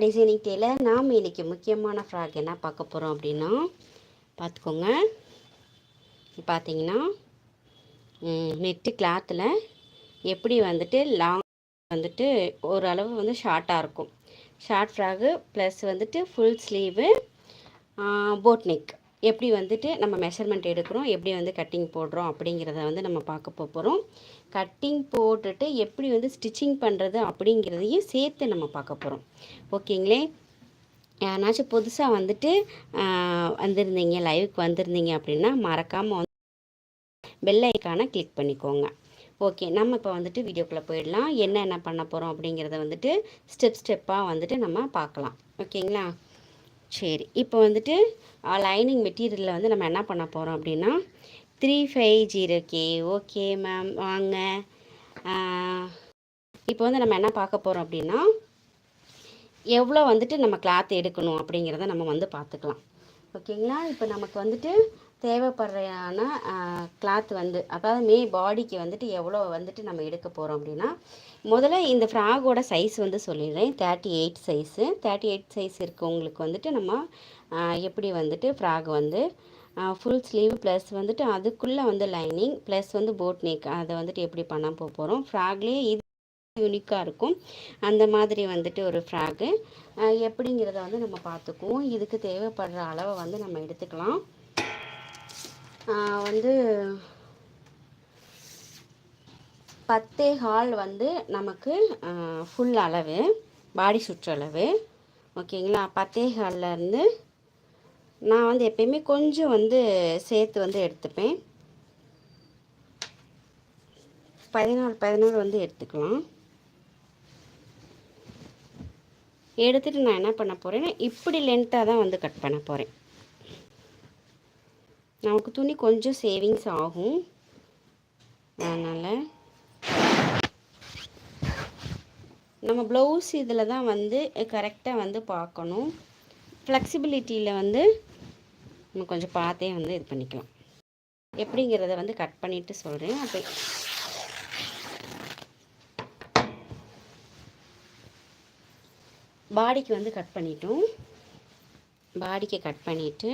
Designing டேயில் நாம் இன்றைக்கி முக்கியமான ஃப்ராக் என்ன பார்க்க போகிறோம் அப்படின்னா பார்த்துக்கோங்க. பார்த்தீங்கன்னா நெட்டு கிளாத்தில் எப்படி வந்துட்டு லாங் வந்துட்டு ஓரளவு வந்து ஷார்ட்டாக இருக்கும். ஷார்ட் ஃப்ராகு ப்ளஸ் வந்துட்டு ஃபுல் ஸ்லீவு போட் நெக் எப்படி வந்துட்டு நம்ம மெஷர்மெண்ட் எடுக்கிறோம் எப்படி வந்து கட்டிங் போடுறோம் அப்படிங்கிறத வந்து நம்ம பார்க்க போகிறோம் கட்டிங் போட்டுட்டு எப்படி வந்து ஸ்டிச்சிங் பண்ணுறது அப்படிங்கிறதையும் சேர்த்து நம்ம பார்க்க போகிறோம் ஓகேங்களே யாருனாச்சும் புதுசாக வந்துட்டு வந்திருந்தீங்க லைவுக்கு வந்திருந்தீங்க அப்படின்னா மறக்காமல் வந்து பெல் ஐக்கானை கிளிக் பண்ணிக்கோங்க. ஓகே நம்ம இப்போ வந்துட்டு வீடியோக்குள்ளே போயிடலாம். என்ன என்ன பண்ண போகிறோம் அப்படிங்கிறத வந்துட்டு ஸ்டெப் ஸ்டெப்பாக வந்துட்டு நம்ம பார்க்கலாம். ஓகேங்களா சரி இப்போ வந்துட்டு லைனிங் மெட்டீரியலில் வந்து நம்ம என்ன பண்ண போகிறோம் அப்படின்னா three five zero K okay ma'am வாங்க இப்போ வந்து நம்ம என்ன பார்க்க போகிறோம் அப்படின்னா எவ்வளோ வந்துட்டு நம்ம கிளாத் எடுக்கணும் அப்படிங்கிறத நம்ம வந்து பார்த்துக்கலாம். ஓகேங்களா இப்போ நமக்கு வந்துட்டு தேவைப்படுறையான கிளாத் வந்து அதாவது மே பாடிக்கு வந்துட்டு எவ்வளோ வந்துட்டு நம்ம எடுக்க போகிறோம் அப்படின்னா முதல்ல இந்த ஃப்ராகோட சைஸ் வந்து சொல்லிடுறேன். Thirty eight size thirty eight size இருக்கவங்களுக்கு வந்துட்டு நம்ம எப்படி வந்துட்டு ஃப்ராக் வந்து ஃபுல் ஸ்லீவ் ப்ளஸ் வந்துட்டு அதுக்குள்ளே வந்து லைனிங் ப்ளஸ் வந்து போட் நெக் அதை வந்துட்டு எப்படி பண்ண போகிறோம் ஃப்ராக்லேயே இது யூனிக்காக இருக்கும். அந்த மாதிரி வந்துட்டு ஒரு ஃப்ராகு எப்படிங்கிறத வந்து நம்ம பார்த்துக்குவோம். இதுக்கு தேவைப்படுற அளவை வந்து நம்ம எடுத்துக்கலாம். வந்து பத்தே ஹால் வந்து நமக்கு ஃபுல் அளவு பாடி சுற்றளவு ஓகேங்களா பத்தே ஹால்லேருந்து நான் வந்து எப்பயுமே கொஞ்சம் வந்து சேர்த்து வந்து எடுத்துப்பேன். பதினாலு பதினாலு வந்து எடுத்துக்கலாம். எடுத்துகிட்டு நான் என்ன பண்ண போகிறேன்னா இப்படி லென்த்தாக தான் வந்து கட் பண்ண போகிறேன் நமக்கு துணி கொஞ்சம் சேவிங்ஸ் ஆகும். அதனால் நம்ம ப்ளவுஸ் இதில் தான் வந்து கரெக்டாக வந்து பார்க்கணும். ஃப்ளெக்சிபிலிட்டியில் வந்து நம்ம கொஞ்சம் பார்த்தே வந்து இது பண்ணிக்கலாம் எப்படிங்கிறத வந்து கட் பண்ணிவிட்டு சொல்கிறேன் அப்போ பாடிக்கு வந்து கட் பண்ணிட்டோம். பாடிக்கு கட் பண்ணிவிட்டு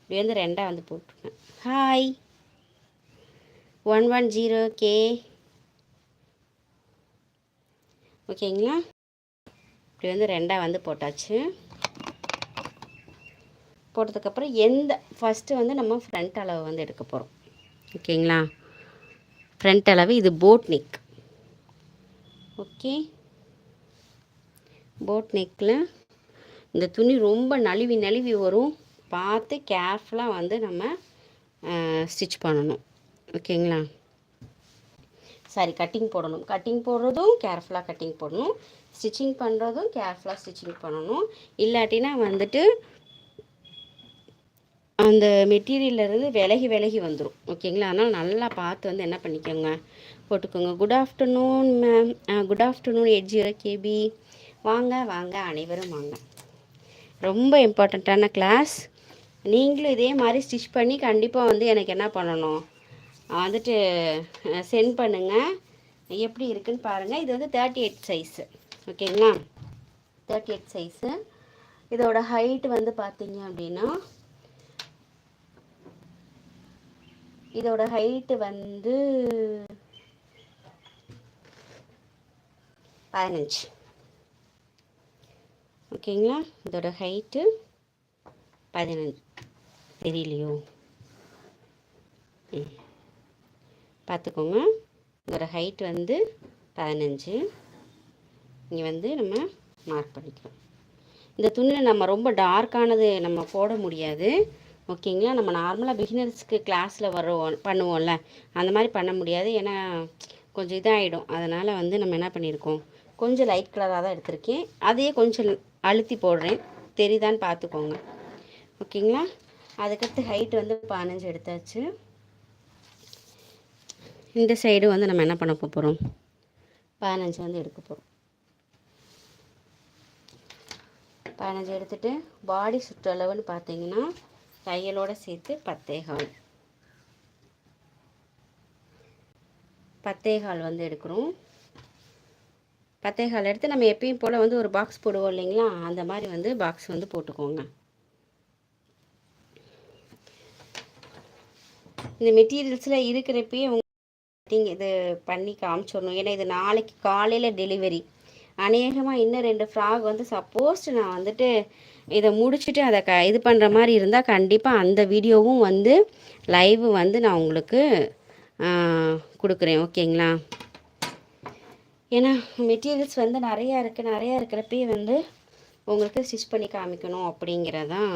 இப்படி வந்து ரெண்டாக வந்து போட்டுருக்கேன். Hi one one zero K ஓகேங்களா இப்படி வந்து ரெண்டாக வந்து போட்டாச்சு. போட்டதுக்கப்புறம் எந்த ஃபஸ்ட்டு வந்து நம்ம ஃப்ரண்ட் அளவு வந்து எடுக்க போகிறோம் ஓகேங்களா? ஃப்ரண்ட் அளவு இது போட் நெக் ஓகே போட் நெக்கில் இந்த துணி ரொம்ப நழுவி நழுவி வரும். பார்த்து கேர்ஃபுல்லாக வந்து நம்ம ஸ்டிச் பண்ணணும். ஓகேங்களா? சாரி கட்டிங் போடணும். கட்டிங் போடுறதும் கேர்ஃபுல்லாக கட்டிங் போடணும். ஸ்டிச்சிங் பண்ணுறதும் கேர்ஃபுல்லாக ஸ்டிச்சிங் பண்ணணும். இல்லாட்டினா வந்துட்டு அந்த மெட்டீரியல்லேருந்து விலகி விலகி வந்துடும் ஓகேங்களா? அதனால் நல்லா பார்த்து வந்து என்ன பண்ணிக்கோங்க. போட்டுக்கோங்க. Good afternoon ma'am good afternoon eight zero K வாங்க வாங்க. அனைவரும் வாங்க. ரொம்ப இம்பார்ட்டண்ட்டான கிளாஸ் நீங்களும் இதே மாதிரி ஸ்டிச் பண்ணி கண்டிப்பாக வந்து எனக்கு என்ன பண்ணணும்? வந்துட்டு சென்ட் பண்ணுங்கள் எப்படி இருக்குன்னு பாருங்கள் இது வந்து தேர்ட்டி எயிட் சைஸு ஓகேங்களா? தேர்ட்டி எயிட் சைஸு இதோட ஹைட் வந்து பார்த்தீங்க அப்படின்னா இதோட ஹைட்டு வந்து பதினஞ்சு. ஓகேங்களா? இதோட ஹைட்டு பதினஞ்சு. தெரியலையோ? பார்த்துக்கோங்க. இதோட ஹைட் வந்து பதினஞ்சு. இங்கே வந்து நம்ம மார்க் பண்ணிக்கிறோம். இந்த துணியில் நம்ம ரொம்ப டார்க்கானது நம்ம போட முடியாது. ஓகேங்களா? நம்ம நார்மலாக பிகினர்ஸ்க்கு கிளாஸில் வரோம் பண்ணுவோம்ல. அந்த மாதிரி பண்ண முடியாது. ஏன்னா கொஞ்சம் இதாகிடும் அதனால் வந்து நம்ம என்ன பண்ணியிருக்கோம் கொஞ்சம் லைட் கலராக தான் எடுத்திருக்கேன். அதையே கொஞ்சம் அழுத்தி போடுறேன். தெரியுதான்னு பார்த்துக்கோங்க. ஓகேங்களா? அதுக்கடுத்து ஹைட் வந்து பதினஞ்சு எடுத்தாச்சு. இந்த சைடு வந்து நம்ம என்ன பண்ண போகிறோம் பதினஞ்சு வந்து எடுக்க போகிறோம் பதினஞ்சு எடுத்துகிட்டு பாடி சுற்றளவுன்னு பார்த்தீங்கன்னா தையலோடு சேர்த்து பத்தேகால். பத்தேகால் வந்து எடுக்கிறோம். பத்தேகால் எடுத்து நம்ம எப்பயும் போல் வந்து ஒரு பாக்ஸ் போடுவோம் இல்லைங்களா? அந்த மாதிரி வந்து பாக்ஸ் வந்து போட்டுக்கோங்க. இந்த மெட்டீரியல்ஸில் இருக்கிறப்பயே நீங்கள் இது பண்ணி காமிச்சிடணும். ஏன்னா இது நாளைக்கு காலையில் டெலிவரி அநேகமாக இன்னும் ரெண்டு ஃப்ராக் வந்து சப்போஸ் நான் வந்துட்டு இதை முடிச்சுட்டு அதை க இது பண்ணுற மாதிரி இருந்தால் கண்டிப்பாக அந்த வீடியோவும் வந்து லைவ் வந்து நான் உங்களுக்கு கொடுக்குறேன். ஓகேங்களா? ஏன்னா மெட்டீரியல்ஸ் வந்து நிறையா இருக்குது நிறையா இருக்கிறப்பே வந்து உங்களுக்கு ஸ்டிச் பண்ணி காமிக்கணும் அப்படிங்கிறதான்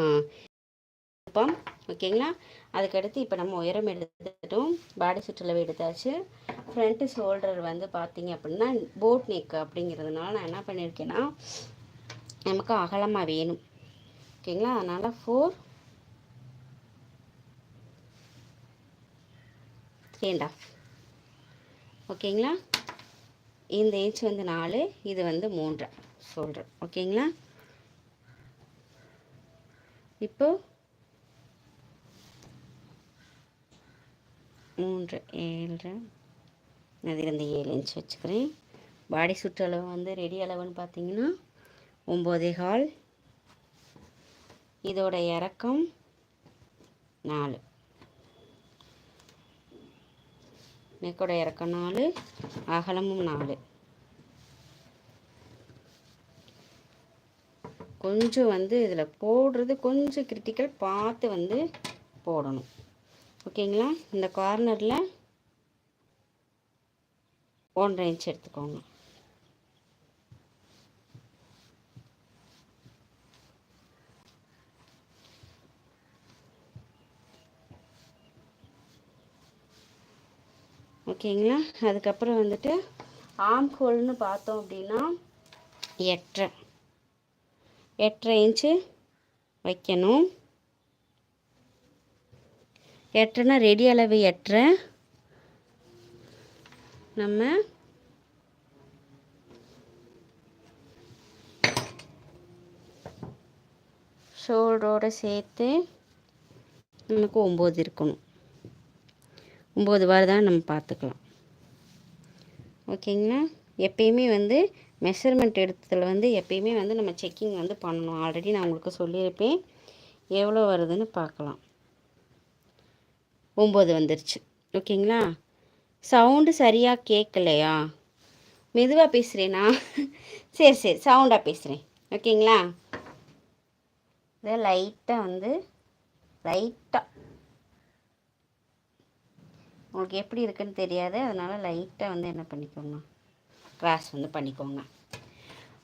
விருப்பம். ஓகேங்களா? அதுக்கடுத்து இப்போ நம்ம உயரம் எடுத்துட்டோம். பாடி சுற்றுலவை எடுத்தாச்சு. ஃப்ரண்ட்டு ஷோல்டர் வந்து பார்த்தீங்க அப்படின்னா போட் நெக் அப்படிங்கிறதுனால நான் என்ன பண்ணியிருக்கேன்னா நமக்கு அகலமாக வேணும். ஓகேங்களா? அதனால் ஃபோர் த்ரீ அண்ட் ஆஃப் ஓகேங்களா? இந்த இன்ச் வந்து நாலு இது வந்து மூன்று. சொல்கிறேன் ஓகேங்களா? இப்போ மூன்று ஏழு அது இருந்து ஏழு இன்ச் வச்சுக்கிறேன். பாடி சுற்றளவு வந்து ரெடி அளவுன்னு பார்த்தீங்கன்னா ஒம்போதே கால் இதோட இறக்கம் நாலு. நெக்கோட இறக்கம் நாலு அகலமும் நாலு. கொஞ்சம் வந்து இதில் போடுறது கொஞ்சம் கிரிட்டிக்கல் பார்த்து வந்து போடணும். ஓகேங்களா? இந்த கார்னரில் ஒன்றரை இன்ச் எடுத்துக்கோங்க. ஓகேங்களா? அதுக்கப்புறம் வந்துட்டு ஆம் ஹோல்னு பார்த்தோம் அப்படின்னா எட்டரை. எட்டரை இன்ச்சு வைக்கணும். எட்டரைனா ரெடி அளவு எட்டரை. நம்ம ஷோல்டரோடு சேர்த்து நமக்கு ஒம்பது இருக்கணும். ஒம்பது வாரம் தான் நம்ம பார்த்துக்கலாம். ஓகேங்களா? எப்பயுமே வந்து மெஷர்மெண்ட் எடுத்ததில் வந்து எப்பயுமே வந்து நம்ம செக்கிங் வந்து பண்ணணும். ஆல்ரெடி நான் உங்களுக்கு சொல்லியிருப்பேன். எவ்வளோ வருதுன்னு பார்க்கலாம். ஒம்பது வந்துருச்சு. ஓகேங்களா? சவுண்டு சரியாக கேட்கலையா? மெதுவாக பேசுகிறேனா சரி சரி. சவுண்டாக பேசுகிறேன் ஓகேங்களா? இதை லைட்டாக வந்து லைட்டாக உங்களுக்கு எப்படி இருக்குன்னு தெரியாது. அதனால் லைட்டாக வந்து என்ன பண்ணிக்கோங்க. க்ராஸ் வந்து பண்ணிக்கோங்க.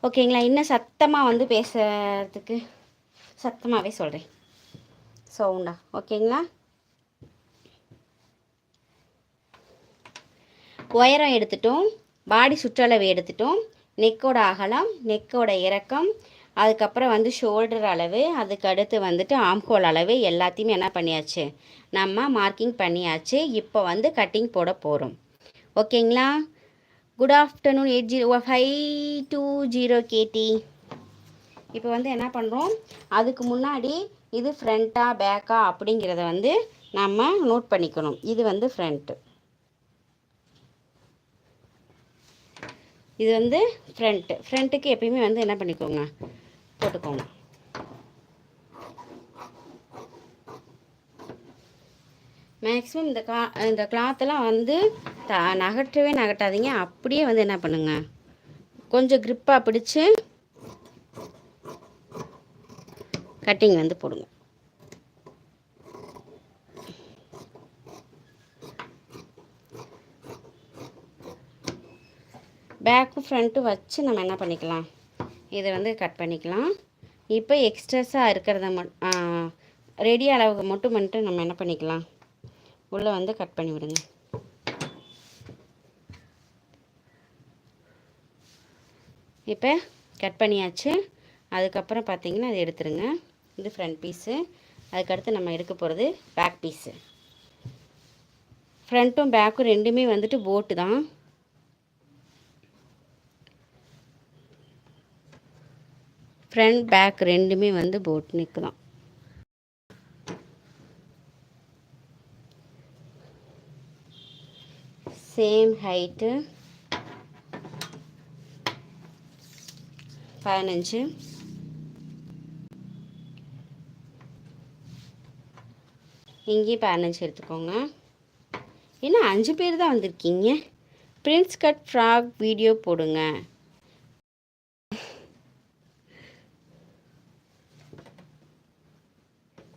ஓகேங்களா இன்னும் சத்தமாக வந்து பேசுறதுக்கு சத்தமாகவே சொல்கிறேன் சவுண்டா ஓகேங்களா உயரம் எடுத்துட்டோம். பாடி சுற்றளவு எடுத்துட்டோம். நெக்கோட அகலம் நெக்கோட இறக்கம் அதுக்கப்புறம் வந்து ஷோல்டர் அளவு அதுக்கு அடுத்து வந்துட்டு ஆம்ஹோல் அளவு எல்லாத்தையுமே என்ன பண்ணியாச்சு? நம்ம மார்க்கிங் பண்ணியாச்சு. இப்போ வந்து கட்டிங் போட போகிறோம் ஓகேங்களா? Good afternoon eight zero five two zero K D வந்து என்ன பண்ணுறோம் அதுக்கு முன்னாடி இது ஃப்ரண்ட்டா பேக்கா அப்படிங்கிறத வந்து நம்ம நோட் பண்ணிக்கணும். இது வந்து ஃப்ரண்ட்டு இது வந்து ஃப்ரண்ட்டு ஃப்ரண்ட்டுக்கு எப்பயுமே வந்து என்ன பண்ணிக்கோங்க? போட்டுக்கோங்க. மேக்ஸிமம் இந்த கா இந்த கிளாத்தெல்லாம் வந்து த நகட்டவே நகட்டாதீங்க அப்படியே வந்து என்ன பண்ணுங்கள் கொஞ்சம் க்ரிப்பாக பிடிச்சி கட்டிங் வந்து போடுங்க. பேக்கு ஃப்ரண்ட்டும் வச்சு நம்ம என்ன பண்ணிக்கலாம்? இதை வந்து கட் பண்ணிக்கலாம். இப்போ எக்ஸ்ட்ரஸாக இருக்கிறத மட் ரெடி அளவுக்கு மட்டும் வந்துட்டு நம்ம என்ன பண்ணிக்கலாம்? உள்ளே வந்து கட் பண்ணி விடுங்க. இப்போ கட் பண்ணியாச்சு. அதுக்கப்புறம் பார்த்தீங்கன்னா அதை எடுத்துருங்க. இது ஃப்ரண்ட் பீஸு அதுக்கடுத்து நம்ம எடுக்க போகிறது பேக் பீஸு ஃப்ரண்ட்டும் பேக்கும் ரெண்டுமே வந்துட்டு போட்டு தான். ஃப்ரண்ட் பேக் ரெண்டுமே வந்து போட்னிக் தான். சேம் ஹைட்டு பதினஞ்சு. இங்கேயும் பதினஞ்சு எடுத்துக்கோங்க. ஏன்னா அஞ்சு பேர் தான் வந்திருக்கீங்க. பிரின்ஸ் கட் ஃப்ராக் வீடியோ போடுங்க.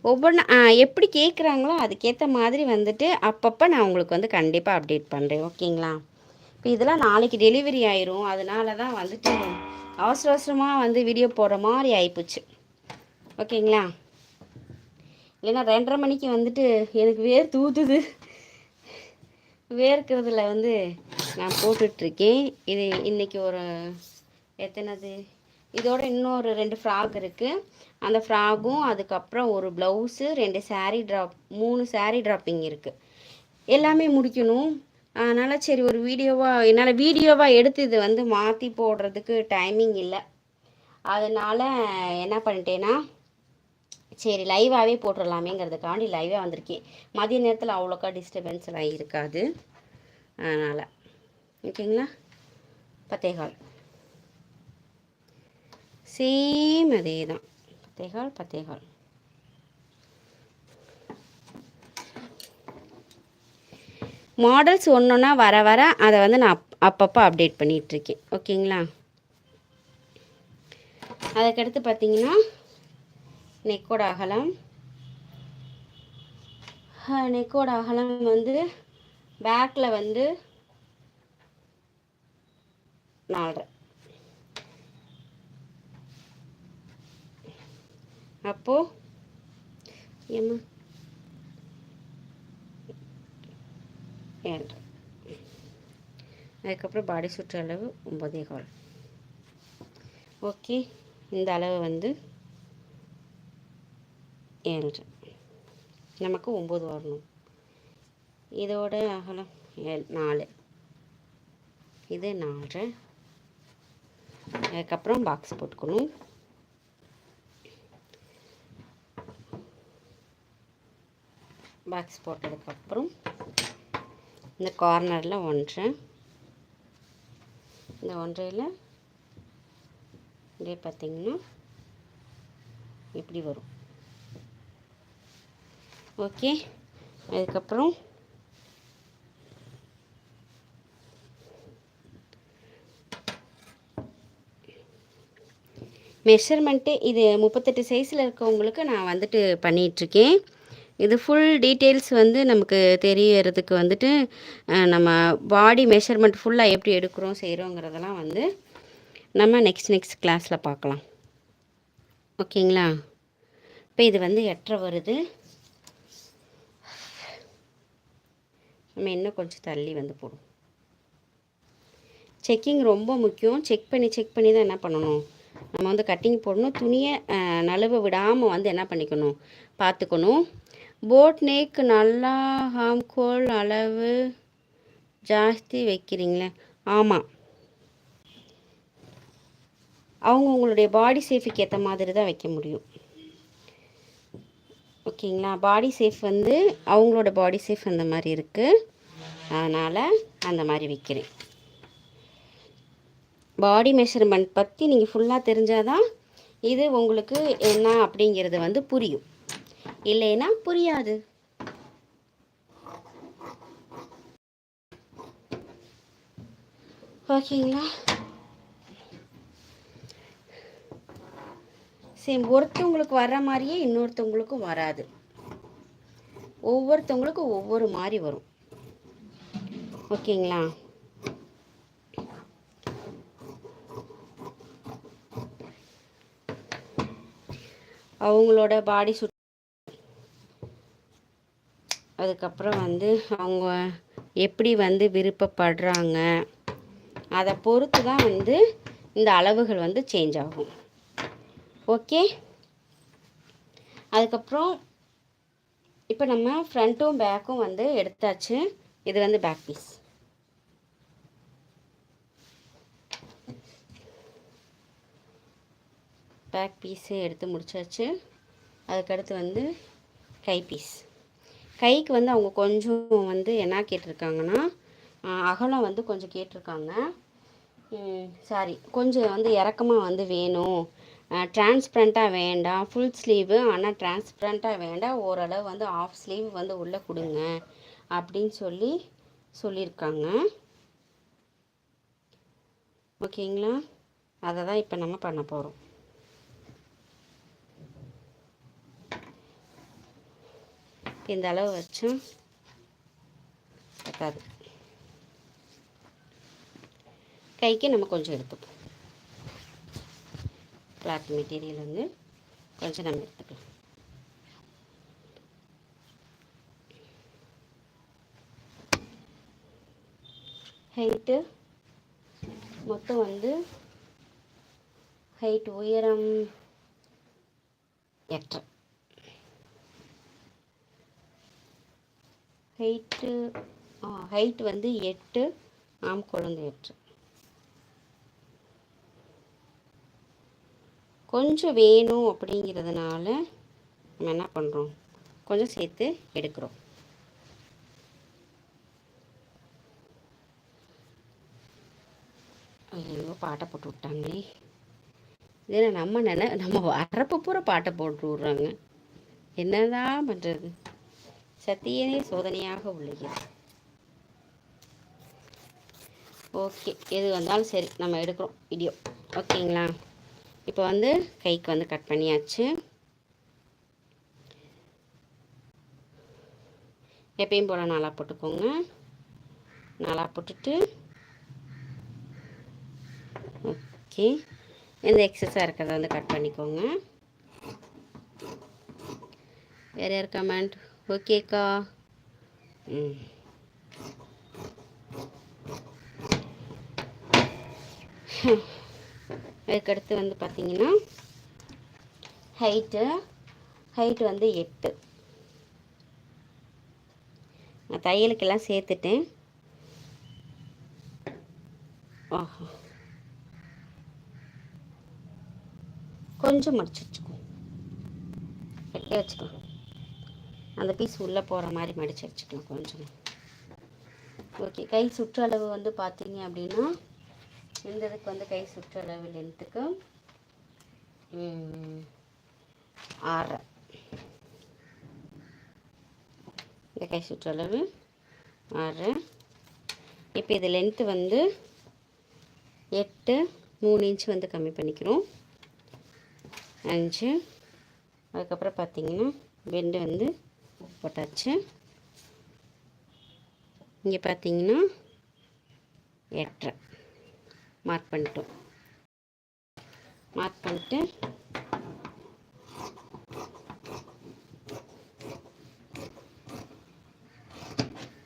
ஒவ்வொன்று எப்படி கேட்குறாங்களோ அதுக்கேற்ற மாதிரி வந்துட்டு அப்பப்போ நான் உங்களுக்கு வந்து கண்டிப்பாக அப்டேட் பண்ணுறேன் ஓகேங்களா? இப்போ இதெல்லாம் நாளைக்கு டெலிவரி ஆயிரும். அதனால தான் வந்துட்டு அவசர அவசரமாக வந்து வீடியோ போடுற மாதிரி ஆயிப்போச்சு. ஓகேங்களா? இல்லைன்னா ரெண்டரை மணிக்கு வந்துட்டு எனக்கு வேர் தூத்துது. வேர்க்கிறதுல வந்து நான் போட்டுட்ருக்கேன். இது இன்றைக்கி ஒரு எத்தனைது? இதோட இன்னொரு ரெண்டு ஃப்ராக் இருக்குது அந்த ஃப்ராகும் அதுக்கப்புறம் ஒரு ப்ளவுஸு ரெண்டு சாரீ ட்ராப் மூணு சாரீ ட்ராப்பிங் இருக்குது எல்லாமே முடிக்கணும். அதனால் சரி ஒரு வீடியோவாக என்னால் வீடியோவாக எடுத்து இது வந்து மாற்றி போடுறதுக்கு டைமிங் இல்லை. அதனால் என்ன பண்ணிட்டேன்னா சரி லைவாகவே போட்டுடலாமேங்கிறதுக்காண்டி லைவாக வந்திருக்கேன். மதிய நேரத்தில் அவ்வளோக்கா டிஸ்டர்பன்ஸ்லாம் இருக்காது. அதனால் ஓகேங்களா? பத்தேகால் சேம் அதே தான். பத்தேகால் பத்தேகால். மாடல்ஸ் ஒன்றுன்னா வர வர அதை வந்து நான் அப் அப்பப்போ அப்டேட் பண்ணிகிட்ருக்கேன் ஓகேங்களா அதுக்கடுத்து பார்த்தீங்கன்னா நெக்கோட அகலம். நெக்கோட அகலம் வந்து பேக்கில் வந்து நாலரை. அப்போது ஏம்மா? ஏழரை அதுக்கப்புறம் பாடி சுற்று அளவு ஒம்பதே கால் ஓகே இந்த அளவு வந்து ஏழு. நமக்கு ஒம்பது வரணும். இதோட அகலம் ஏழு நாலு. இது நாலு. அதுக்கப்புறம் பாக்ஸ் போட்டுக்கணும். பாக்ஸ் போட்டதுக்கப்புறம் இந்த கார்னரில் ஒன்றரை இந்த ஒன்றையில் இப்படியே பார்த்திங்கன்னா இப்படி வரும். ஓகே அதுக்கப்புறம் மெஷர்மெண்ட்டு இது முப்பத்தெட்டு சைஸில் இருக்கவங்களுக்கு நான் வந்துட்டு பண்ணிகிட்ருக்கேன் இது ஃபுல் டீட்டெயில்ஸ் வந்து நமக்கு தெரியறதுக்கு வந்துட்டு நம்ம பாடி மெஷர்மெண்ட் ஃபுல்லாக எப்படி எடுக்கிறோம் செய்கிறோங்கிறதெல்லாம் வந்து நம்ம நெக்ஸ்ட் நெக்ஸ்ட் கிளாஸில் பார்க்கலாம். ஓகேங்களா இப்போ இது வந்து எட்டரை வருது. நம்ம இன்னும் கொஞ்சம் தள்ளி வந்து போடும் செக்கிங் ரொம்ப முக்கியம். செக் பண்ணி செக் பண்ணி தான் என்ன பண்ணணும்? நம்ம வந்து கட்டிங் போடணும். துணியை நழுவ விடாமல் வந்து என்ன பண்ணிக்கணும்? பார்த்துக்கணும். போட் நேக் நல்லா ஹாம்கோல் அளவு ஜாஸ்தி வைக்கிறீங்களே? ஆமாம் அவங்க உங்களுடைய பாடி சேஃபுக்கு ஏற்ற மாதிரி தான் வைக்க முடியும். ஓகேங்களா? பாடி சேஃப் வந்து அவங்களோட பாடி சேஃப் அந்த மாதிரி இருக்குது அதனால் அந்த மாதிரி வைக்கிறேன். பாடி மெஷர்மெண்ட் பற்றி நீங்கள் ஃபுல்லாக தெரிஞ்சால் தான் இது உங்களுக்கு என்ன அப்படிங்கிறது வந்து புரியும். இல்லைன்னா புரியாது. ஓகேங்களா? சேம் ஒருத்தவங்களுக்கு வர்ற மாதிரியே இன்னொருத்தவங்களுக்கும் வராது. ஒவ்வொருத்தவங்களுக்கும் ஒவ்வொரு மாதிரி வரும். ஓகேங்களா? அவங்களோட பாடி சுட் அதுக்கப்புறம் வந்து அவங்க எப்படி வந்து விருப்பப்படுறாங்க அதை பொறுத்து தான் வந்து இந்த அளவுகள் வந்து சேஞ்ச் ஆகும். ஓகே அதுக்கப்புறம் இப்போ நம்ம ஃப்ரண்ட்டும் பேக்கும் வந்து எடுத்தாச்சு. இது வந்து பேக் பீஸ் பேக் பீஸு எடுத்து முடிச்சாச்சு. அதுக்கடுத்து வந்து கை பீஸ் கைக்கு வந்து அவங்க கொஞ்சம் வந்து என்ன கேட்டிருக்காங்கன்னா அகலம் வந்து கொஞ்சம் கேட்டிருக்காங்க. சாரி கொஞ்சம் வந்து இறக்கமாக வந்து வேணும். டிரான்ஸ்பரண்ட்டாக வேண்டாம். ஃபுல் ஸ்லீவு ஆனால் டிரான்ஸ்பரண்ட்டாக வேண்டாம். ஓரளவு வந்து ஆஃப் ஸ்லீவ் வந்து உள்ளே கொடுங்க. அப்படின்னு சொல்லி சொல்லியிருக்காங்க. ஓகேங்களா? அதை தான் இப்போ நம்ம பண்ண போகிறோம் இந்த அளவு வச்சும் பத்தாது. கைக்கு நம்ம கொஞ்சம் எடுத்துப்போம். கிளாத் மெட்டீரியல் வந்து கொஞ்சம் நம்ம எடுத்துக்கலாம். ஹைட்டு மொத்தம் வந்து ஹைட் உயரம் எட்டரை. ஹைட்டு ஹைட் வந்து எட்டு ஆம் குழந்தை எட்டு கொஞ்சம் வேணும் அப்படிங்கிறதுனால நம்ம என்ன பண்ணுறோம் கொஞ்சம் சேர்த்து எடுக்கிறோம். ஐயோ பாட்டை போட்டு விட்டாங்களே. இதில் நம்ம நினை நம்ம வரப்போ பூரா பாட்டை போட்டு விட்றாங்க. என்னதான் பண்ணுறது சத்தியனே சோதனையாக உள்ளது ஓகே எது வந்தாலும் சரி நம்ம எடுக்கிறோம் வீடியோ ஓகேங்களா? இப்போ வந்து கைக்கு வந்து கட் பண்ணியாச்சு. எப்பயும் போல் நல்லா போட்டுக்கோங்க. நல்லா போட்டுட்டு ஓகே. இந்த எக்ஸஸாக இருக்கிறத வந்து கட் பண்ணிக்கோங்க. வேறு யார் கமெண்ட் ஓகேக்கா ம். அதுக்கடுத்து வந்து பார்த்தீங்கன்னா ஹைட்டு ஹைட்டு வந்து எட்டு. நான் தையலுக்கெல்லாம் சேர்த்துட்டேன். ஆஹா. கொஞ்சம் மடிச்சு வச்சுக்கோ. வச்சுக்கலாம் அந்த பீஸ் உள்ளே போகிற மாதிரி மடித்து வச்சுக்கலாம் கொஞ்சம். ஓகே கை சுற்றளவு வந்து பார்த்தீங்க அப்படின்னா இந்த இதுக்கு வந்து கை சுற்றளவு லென்த்துக்கு ஆறு இந்த கை சுற்றளவு ஆறு. இப்போ இது லென்த்து வந்து எட்டு மூணு இன்ச்சு வந்து கம்மி பண்ணிக்கிறோம். அஞ்சு. அதுக்கப்புறம் பார்த்தீங்கன்னா பெண்டு வந்து போட்டாச்சு. இங்கே பார்த்தீங்கன்னா எட்டரை. மார்க் பண்ணிட்டோம். மார்க் பண்ணிட்டு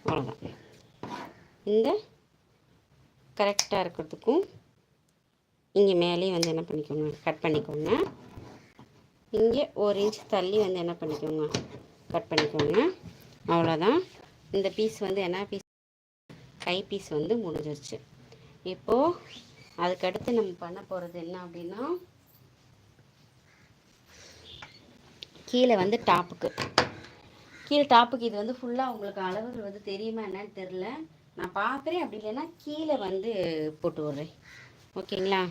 அவ்வளோதான் இந்த கரெக்டாக இருக்கிறதுக்கும் இங்கே மேலேயும் வந்து என்ன பண்ணிக்கோங்க கட் பண்ணிக்கோங்க. இங்கே ஒரு இன்ச் தள்ளி வந்து என்ன பண்ணிக்கோங்க. கட் பண்ணிக்கோங்க. அவ்வளோதான். இந்த பீஸ் வந்து என்ன பீஸ் கை பீஸ் வந்து முடிஞ்சிருச்சு. இப்போது அதுக்கடுத்து நம்ம பண்ண போகிறது என்ன அப்படின்னா கீழே வந்து டாப்புக்கு. கீழே டாப்புக்கு இது வந்து ஃபுல்லாக உங்களுக்கு அளவுகள் வந்து தெரியுமா என்னன்னு தெரில நான் பார்க்குறேன். அப்படி இல்லைன்னா கீழே வந்து போட்டு விட்றேன். ஓகேங்களா?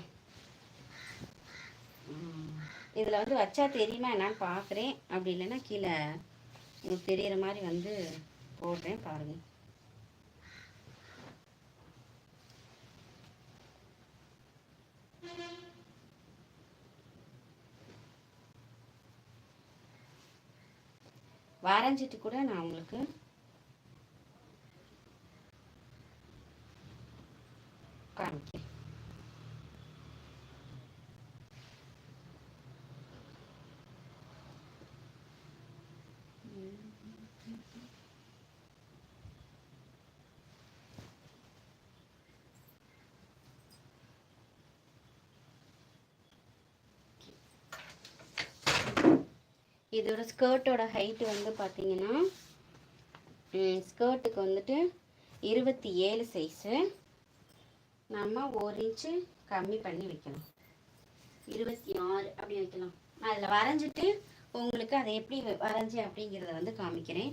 இதில் வந்து வச்சா தெரியுமா என்னான்னு பார்க்குறேன். அப்படி இல்லைன்னா கீழே உங்களுக்கு தெரிகிற மாதிரி வந்து போடுறேன் பாருங்கள் வரைஞ்சிட்டு கூட நான் உங்களுக்கு காமிக்கிறேன். இதோட ஸ்கர்ட்டோட ஹைட்டு வந்து பார்த்தீங்கன்னா ஸ்கர்ட்டுக்கு வந்துட்டு இருபத்தி ஏழு சைஸு நம்ம ஒரு இன்ச்சு கம்மி பண்ணி வைக்கலாம் இருபத்தி ஆறு அப்படி வைக்கலாம். நான் அதில் வரைஞ்சிட்டு உங்களுக்கு அதை எப்படி வரைஞ்சி அப்படிங்கிறத வந்து காமிக்கிறேன்.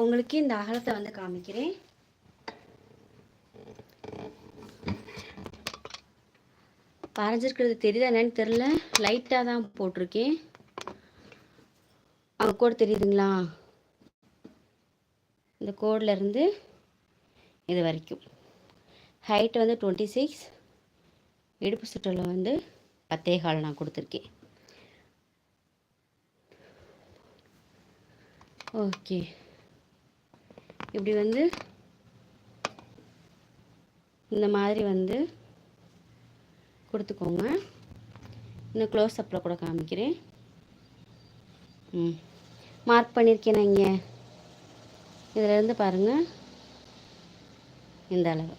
உங்களுக்கு இந்த அகலத்தை வந்து காமிக்கிறேன். வரைஞ்சிருக்கிறது தெரியுதா என்னன்னு தெரில லைட்டாக தான் போட்டிருக்கேன். அங்கே கோடு தெரியுதுங்களா? இந்த கோடில் இருந்து இது வரைக்கும். ஹைட் வந்து டுவெண்ட்டி சிக்ஸ் இடுப்பு சுற்றலை வந்து பத்தே கால் நான் கொடுத்துருக்கேன். ஓகே இப்படி வந்து இந்த மாதிரி வந்து கொடுத்துக்கோங்க. இன்னும் க்ளோஸ் அப்பில் கூட காமிக்கிறேன். ம். மார்க் பண்ணியிருக்கேன் நான் இங்கே. இதிலேருந்து பாருங்கள் இந்த அளவு.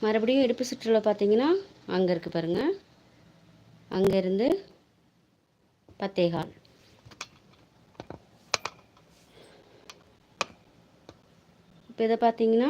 மறுபடியும் இடுப்பு சுற்றுலா பார்த்தீங்கன்னா அங்கே இருக்குது பாருங்கள் அங்கேருந்து பத்தேகால் இப்போ இதை பார்த்தீங்கன்னா